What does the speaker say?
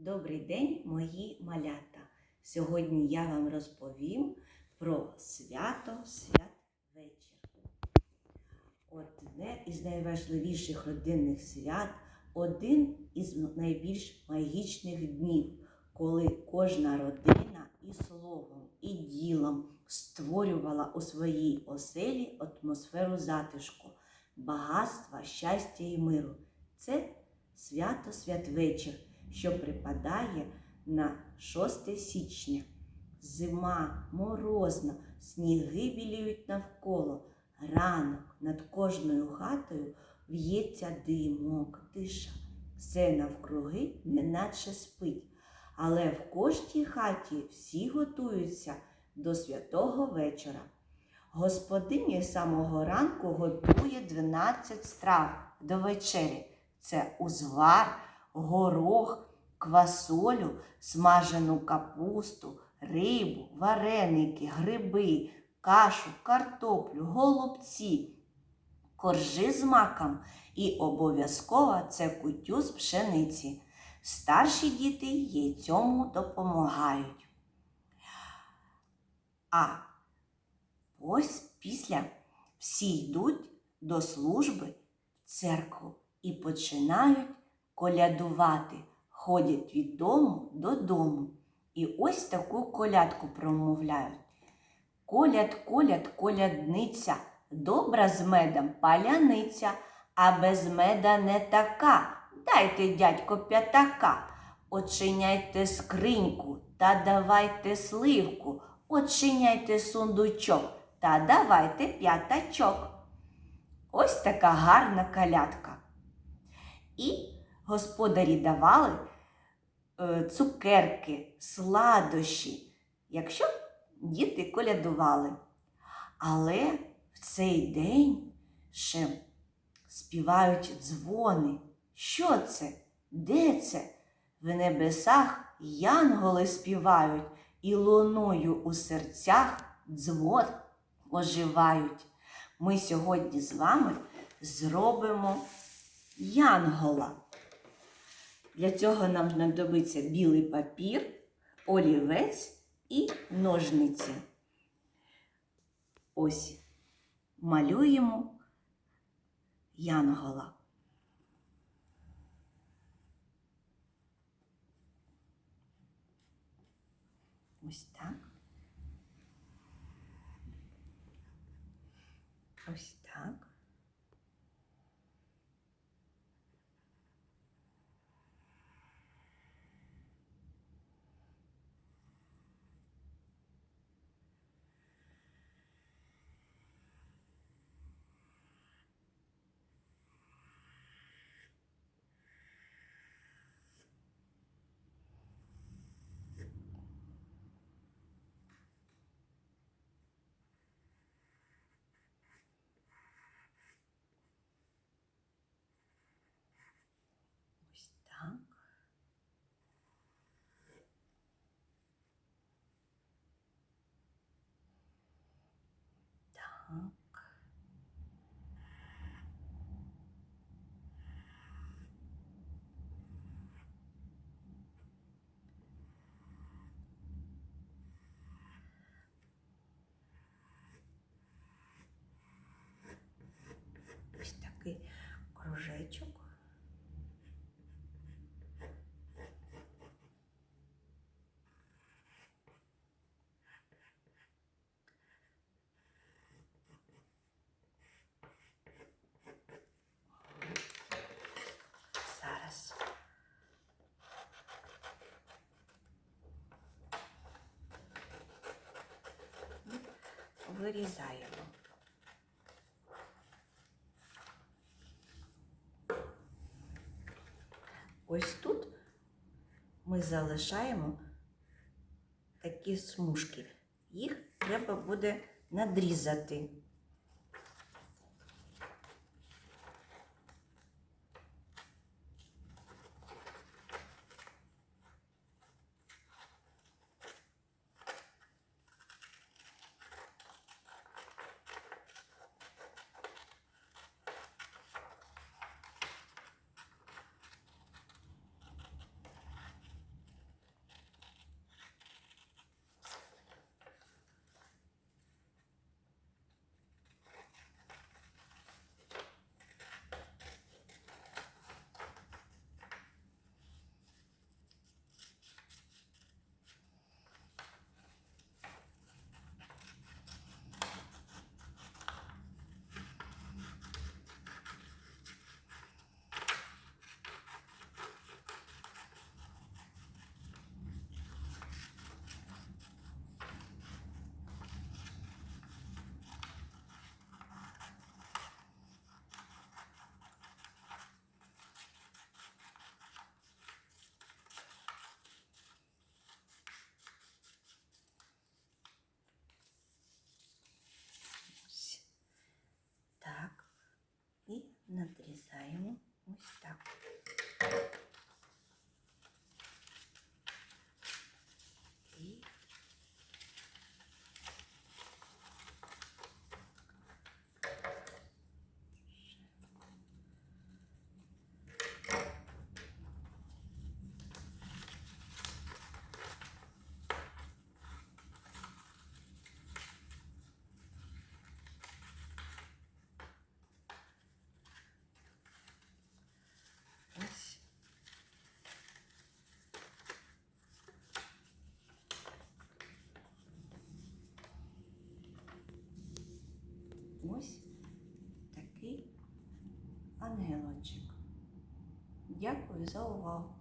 Добрий день, мої малята! Сьогодні я вам розповім про свято святвечір. Одне із найважливіших родинних свят, один із найбільш магічних днів, коли кожна родина і словом, і ділом створювала у своїй оселі атмосферу затишку, багатства, щастя і миру. Це свято святвечір, що припадає на 6 січня. Зима морозна, сніги біліють навколо. Ранок над кожною хатою в'ється димок, тиша. Все навкруги неначе спить. Але в кожній хаті всі готуються до святого вечора. Господиня з самого ранку готує 12 страв до вечері. Це узвар, горох, квасолю, смажену капусту, рибу, вареники, гриби, кашу, картоплю, голубці, коржи з маком і обов'язково це кутю з пшениці. Старші діти їй цьому допомагають. А ось після всі йдуть до служби в церкву і починають колядувати, ходять від дому додому. І ось таку колядку промовляють. Коляд, коляд, колядниця, добра з медом паляниця, а без меда не така. Дайте, дядько, п'ятака. Очиняйте скриньку та давайте сливку, очиняйте сундучок та давайте п'ятачок. Ось така гарна калядка. І господарі давали е, цукерки, сладощі, якщо діти колядували. Але в цей день ще співають дзвони. Що це? Де це? В небесах янголи співають і луною у серцях дзвон оживають. Ми сьогодні з вами зробимо янгола. Для цього нам знадобиться білий папір, олівець і ножниці. Ось малюємо янгола. Ось так. Ось так. Ось так. Так. Ось такий кружечок. Зараз. Вирізаємо. Ось тут ми залишаємо такі смужки. Їх треба буде надрізати. надрізаємо ось так. Ось такий ангелочок. Дякую за увагу.